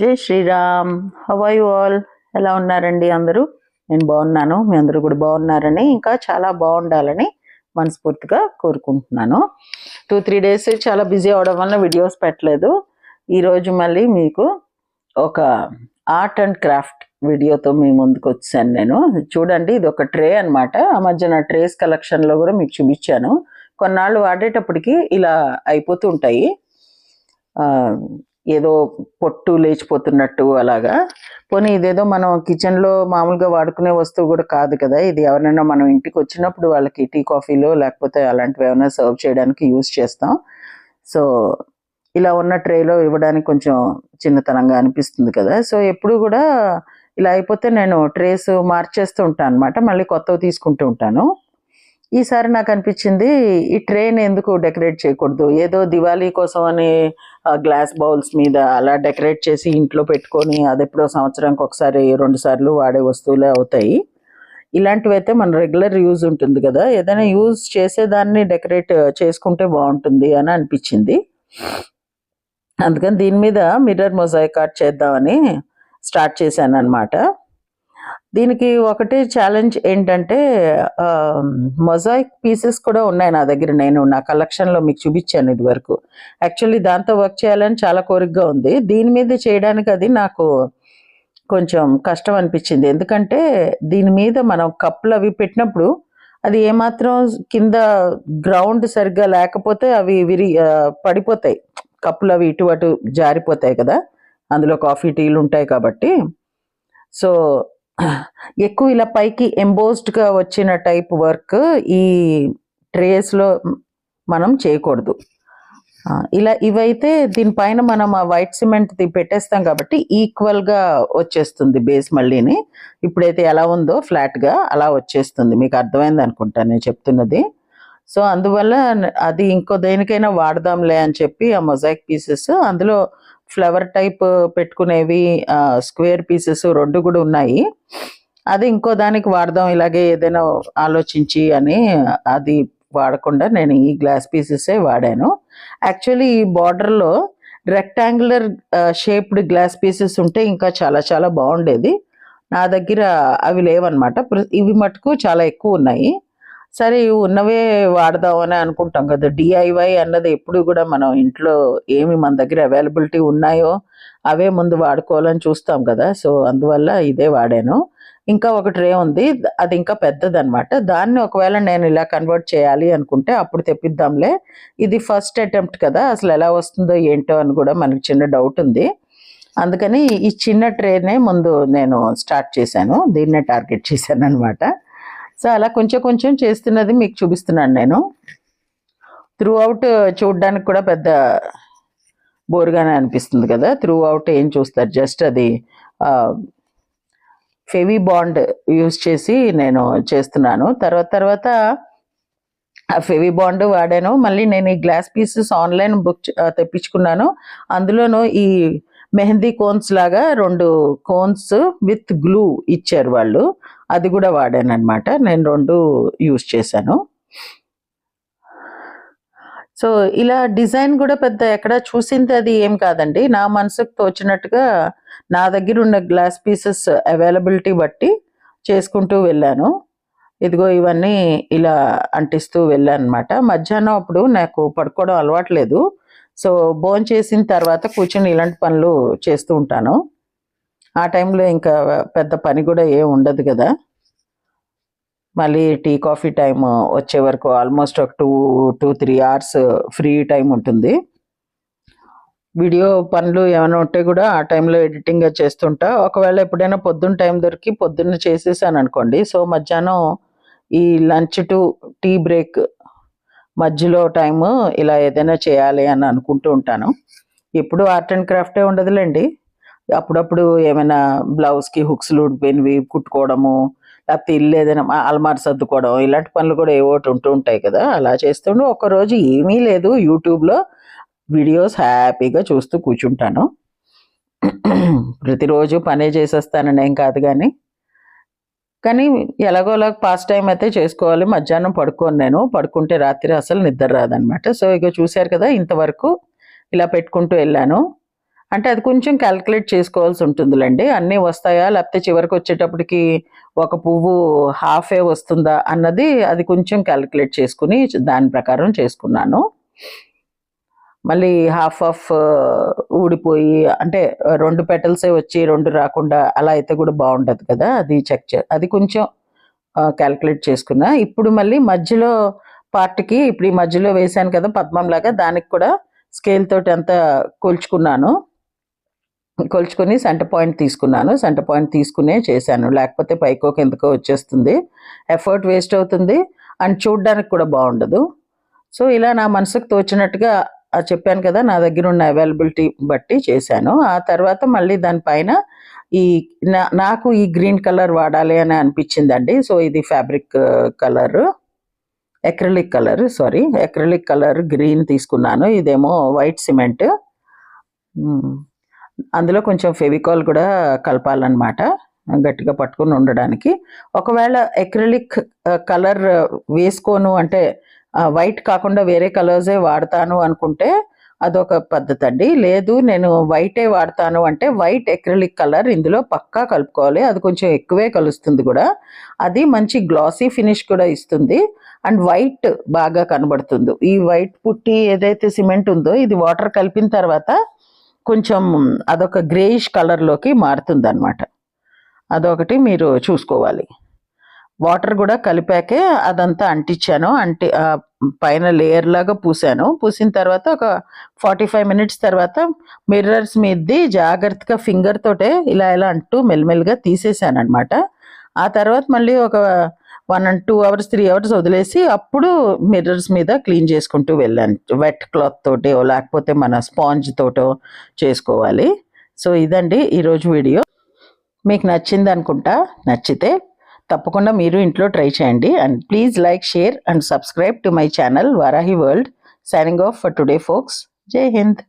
జై శ్రీరామ్. హవై ఆల్ ఎలా ఉన్నారండి అందరూ? నేను బాగున్నాను. మీ అందరూ కూడా బాగున్నారని ఇంకా చాలా బాగుండాలని మనస్ఫూర్తిగా కోరుకుంటున్నాను. టూ త్రీ డేస్ చాలా బిజీ అవడం వల్ల వీడియోస్ పెట్టలేదు. ఈరోజు మళ్ళీ మీకు ఒక ఆర్ట్ అండ్ క్రాఫ్ట్ వీడియోతో మీ ముందుకు వచ్చాను నేను. చూడండి ఇది ఒక ట్రే అన్నమాట. ఆ మధ్యన ట్రేస్ కలెక్షన్లో కూడా మీకు చూపించాను. కొన్నాళ్ళు వాడేటప్పటికి ఇలా అయిపోతూ ఉంటాయి. ఏదో పొట్టు లేచిపోతున్నట్టు అలాగా. పోనీ ఇదేదో మనం కిచెన్లో మామూలుగా వాడుకునే వస్తువు కూడా కాదు కదా. ఇది ఎవరైనా మనం ఇంటికి వచ్చినప్పుడు వాళ్ళకి టీ కాఫీలో లేకపోతే అలాంటివి ఏమైనా సర్వ్ చేయడానికి యూస్ చేస్తాం. సో ఇలా ఉన్న ట్రేలో ఇవ్వడానికి కొంచెం చిన్నతనంగా అనిపిస్తుంది కదా. సో ఎప్పుడు కూడా ఇలా అయిపోతే నేను ట్రేస్ మార్చేస్తూ ఉంటాను అనమాట మళ్ళీ కొత్తవి తీసుకుంటూ ఉంటాను. ఈసారి నాకు అనిపించింది ఈ ట్రైన్ ఎందుకు డెకరేట్ చేయకూడదు? ఏదో దివాళీ కోసం అని గ్లాస్ బౌల్స్ మీద అలా డెకరేట్ చేసి ఇంట్లో పెట్టుకొని అది ఎప్పుడో సంవత్సరానికి ఒకసారి రెండు సార్లు వాడే వస్తువులే అవుతాయి. ఇలాంటివి అయితే మన రెగ్యులర్ యూజ్ ఉంటుంది కదా? ఏదైనా యూజ్ చేసేదాన్ని డెకరేట్ చేసుకుంటే బాగుంటుంది అని అనిపించింది. అందుకని దీని మీద మిర్రర్ మొజాయిక్ ఆర్ట్ చేద్దామని స్టార్ట్ చేశాను అనమాట దీనికి ఒకటి ఛాలెంజ్ ఏంటంటే మొజాయిక్ పీసెస్ కూడా ఉన్నాయి నా దగ్గర. నేను నా కలెక్షన్లో మీకు చూపించాను ఇది వరకు యాక్చువల్లీ దాంతో వర్క్ చేయాలని చాలా కోరికగా ఉంది. దీని మీద చేయడానికి అది నాకు కొంచెం కష్టం అనిపించింది. ఎందుకంటే దీని మీద మనం కప్పులు అవి పెట్టినప్పుడు అది ఏమాత్రం కింద గ్రౌండ్ సరిగ్గా లేకపోతే అవి విరి పడిపోతాయి. కప్పులు అవి ఇటు అటు జారిపోతాయి కదా. అందులో కాఫీ టీలు ఉంటాయి కాబట్టి. సో ఎక్కువ ఇలా పైకి ఎంబోస్డ్గా వచ్చిన టైప్ వర్క్ ఈ ట్రేస్లో మనం చేయకూడదు. ఇలా ఇవైతే దీనిపైన మనం ఆ వైట్ సిమెంట్ పెట్టేస్తాం కాబట్టి ఈక్వల్గా వచ్చేస్తుంది బేస్ మళ్ళీని. ఇప్పుడైతే ఎలా ఉందో ఫ్లాట్గా అలా వచ్చేస్తుంది. మీకు అర్థమైంది అనుకుంటాను నేను చెప్తున్నది. సో అందువల్ల అది ఇంకో దేనికైనా వాడదాంలే అని చెప్పి ఆ మొజాయిక్ పీసెస్ అందులో ఫ్లవర్ టైప్ పెట్టుకునేవి స్క్వేర్ పీసెస్ రెండు కూడా ఉన్నాయి. అది ఇంకో దానికి వాడదాం ఇలాగే ఏదైనా ఆలోచించి అని అది వాడకుండా నేను ఈ గ్లాస్ పీసెసే వాడాను. యాక్చువల్లీ ఈ బార్డర్లో రెక్టాంగులర్ షేప్డ్ గ్లాస్ పీసెస్ ఉంటే ఇంకా చాలా చాలా బాగుండేది. నా దగ్గర అవి లేవన్నమాట. ఇవి మటుకు చాలా ఎక్కువ ఉన్నాయి. సరే ఉన్నవే వాడదామని అనుకుంటాం కదా. డిఐవై అన్నది ఎప్పుడు కూడా మనం ఇంట్లో ఏమి మన దగ్గర అవైలబిలిటీ ఉన్నాయో అవే ముందు వాడుకోవాలని చూస్తాం కదా. సో అందువల్ల ఇదే వాడాను. ఇంకా ఒక ట్రే ఉంది. అది ఇంకా పెద్దదన్నమాట. దాన్ని ఒకవేళ నేను ఇలా కన్వర్ట్ చేయాలి అనుకుంటే అప్పుడు తెప్పిద్దాంలే. ఇది ఫస్ట్ అటెంప్ట్ కదా. అసలు ఎలా వస్తుందో ఏంటో అని కూడా మనకు చిన్న డౌట్ ఉంది. అందుకని ఈ చిన్న ట్రేనే ముందు నేను స్టార్ట్ చేశాను. దీన్నే టార్గెట్ చేశాను అనమాట సో అలా కొంచెం కొంచెం చేస్తున్నది మీకు చూపిస్తున్నాను నేను. త్రూ అవుట్ చూడడానికి కూడా పెద్ద బోర్గానే అనిపిస్తుంది కదా. త్రూ అవుట్ ఏం చూస్తారు? జస్ట్ అది ఫెవీ బాండ్ యూస్ చేసి నేను చేస్తున్నాను. తర్వాత తర్వాత ఆ ఫెవీ బాండ్ వాడాను. మళ్ళీ నేను ఈ గ్లాస్ పీసెస్ ఆన్లైన్ బుక్ తెప్పించుకున్నాను. అందులోనూ ఈ మెహందీ కోన్స్ లాగా రెండు కోన్స్ విత్ గ్లూ ఇచ్చారు వాళ్ళు. అది కూడా వాడానమాట నేను రెండు యూజ్ చేశాను. సో ఇలా డిజైన్ కూడా పెద్ద ఎక్కడ చూసింది అది ఏం కాదండి. నా మనసుకు తోచినట్టుగా నా దగ్గర ఉన్న గ్లాస్ పీసెస్ అవైలబిలిటీ బట్టి చేసుకుంటూ వెళ్ళాను. ఇదిగో ఇవన్నీ ఇలా అంటిస్తూ వెళ్ళాను అనమాట మధ్యాహ్నం అప్పుడు నాకు పడుకోవడం అలవాట్లేదు సో భోజనం చేసిన తర్వాత కూర్చొని ఇలాంటి పనులు చేస్తూ ఉంటాను. ఆ టైంలో ఇంకా పెద్ద పని కూడా ఏం ఉండదు కదా. మళ్ళీ టీ కాఫీ టైం వచ్చే వరకు ఆల్మోస్ట్ ఒక two two three hours free time ఉంటుంది. వీడియో పనులు ఏమైనా ఉంటే కూడా ఆ టైంలో ఎడిటింగ్ చేస్తుంటా. ఒకవేళ ఎప్పుడైనా పొద్దున్న టైం దొరికి పొద్దున్న చేసేసాను అనుకోండి. సో మధ్యాహ్నం ఈ లంచ్ టు టీ బ్రేక్ మధ్యలో టైము ఇలా ఏదైనా చేయాలి అని అనుకుంటూ ఉంటాను. ఎప్పుడు ఆర్ట్ అండ్ క్రాఫ్టే ఉండదులేండి. అప్పుడప్పుడు ఏమైనా బ్లౌజ్కి హుక్స్లు ఉడిపోయినవి కుట్టుకోవడము లేకపోతే ఇల్లు ఏదైనా అల్మార్ సర్దుకోవడం ఇలాంటి పనులు కూడా ఏవో ఉంటూ ఉంటాయి కదా. అలా చేస్తుండే ఒకరోజు ఏమీ లేదు. యూట్యూబ్లో వీడియోస్ హ్యాపీగా చూస్తూ కూర్చుంటాను. ప్రతిరోజు పనే చేసేస్తానని ఏం కాదు కానీ కానీ ఎలాగోలా పాస్ టైం అయితే చేసుకోవాలి. మధ్యాహ్నం పడుకోను నేను. పడుకుంటే రాత్రి అసలు నిద్ర రాదనమాట సో ఇక చూశారు కదా ఇంతవరకు ఇలా పెట్టుకుంటూ వెళ్ళాను. అంటే అది కొంచెం క్యాల్కులేట్ చేసుకోవాల్సి ఉంటుందిలేండి. అన్నీ వస్తాయా? లేకపోతే చివరికి వచ్చేటప్పటికి ఒక పువ్వు హాఫే వస్తుందా అన్నది అది కొంచెం క్యాల్కులేట్ చేసుకుని దాని ప్రకారం చేసుకున్నాను. మళ్ళీ హాఫ్ ఆఫ్ uh, ఊడిపోయి అంటే రెండు పెటల్సే వచ్చి రెండు రాకుండా అలా అయితే కూడా బాగుండదు కదా అది చెక్ చే అది కొంచెం uh, క్యాల్కులేట్ చేసుకున్నా. ఇప్పుడు మళ్ళీ మధ్యలో పార్ట్కి ఇప్పుడు ఈ మధ్యలో వేశాను కదా పద్మం లాగా దానికి కూడా స్కేల్ తోటి అంతా కొలుచుకున్నాను. కొలుచుకొని సెంటర్ పాయింట్ తీసుకున్నాను. సెంటర్ పాయింట్ తీసుకునే చేశాను. లేకపోతే పైకో కిందకో వచ్చేస్తుంది. ఎఫర్ట్ వేస్ట్ అవుతుంది. అండ్ చూడడానికి కూడా బాగుండదు. సో ఇలా నా మనసుకు తోచినట్టుగా చెప్పాను కదా నా దగ్గర ఉన్న అవైలబిలిటీ బట్టి చేశాను. ఆ తర్వాత మళ్ళీ దానిపైన ఈ నా నాకు ఈ గ్రీన్ కలర్ వాడాలి అని అనిపించిందండి. సో ఇది fabric colour acrylic colour sorry acrylic colour green తీసుకున్నాను. ఇదేమో వైట్ సిమెంట్ అందులో కొంచెం ఫెవికాల్ కూడా కలపాలన్నమాట గట్టిగా పట్టుకొని ఉండడానికి. ఒకవేళ ఎక్రిలిక్ కలర్ వేసుకోను అంటే వైట్ కాకుండా వేరే కలర్సే వాడతాను అనుకుంటే అదొక పద్ధతి అండి లేదు నేను వైటే వాడతాను అంటే వైట్ ఎక్రిలిక్ కలర్ ఇందులో పక్కా కలుపుకోవాలి. అది కొంచెం ఎక్కువే కలుస్తుంది కూడా. అది మంచి గ్లాసీ ఫినిష్ కూడా ఇస్తుంది. అండ్ వైట్ బాగా కనబడుతుంది. ఈ వైట్ పుట్టి ఏదైతే సిమెంట్ ఉందో ఇది వాటర్ కలిపిన తర్వాత కొంచెం అదొక గ్రేయిష్ కలర్లోకి మారుతుంది అనమాట అదొకటి మీరు చూసుకోవాలి. వాటర్ కూడా కలిపాకే అదంతా అంటించాను. అంటి పైన లేయర్ లాగా పూసాను. పూసిన తర్వాత ఒక ఫార్టీ ఫైవ్ మినిట్స్ తర్వాత మిర్రర్స్ మీదది జాగ్రత్తగా ఫింగర్ తోటే ఇలా ఇలా అంటూ మెల్లిమెల్లిగా తీసేసాను అనమాట ఆ తర్వాత మళ్ళీ ఒక one and two hours three hours వదిలేసి అప్పుడు మిర్రర్స్ మీద క్లీన్ చేసుకుంటూ వెళ్ళాను. వెట్ క్లాత్ తోటో లేకపోతే మన స్పాంజ్ తోటో చేసుకోవాలి. సో ఇదండి ఈరోజు వీడియో. మీకు నచ్చింది అనుకుంటా నచ్చితే తప్పకుండా మీరు ఇంట్లో ట్రై చేయండి. And please like share and subscribe to my channel Varahi world signing off for today folks. జై హింద్.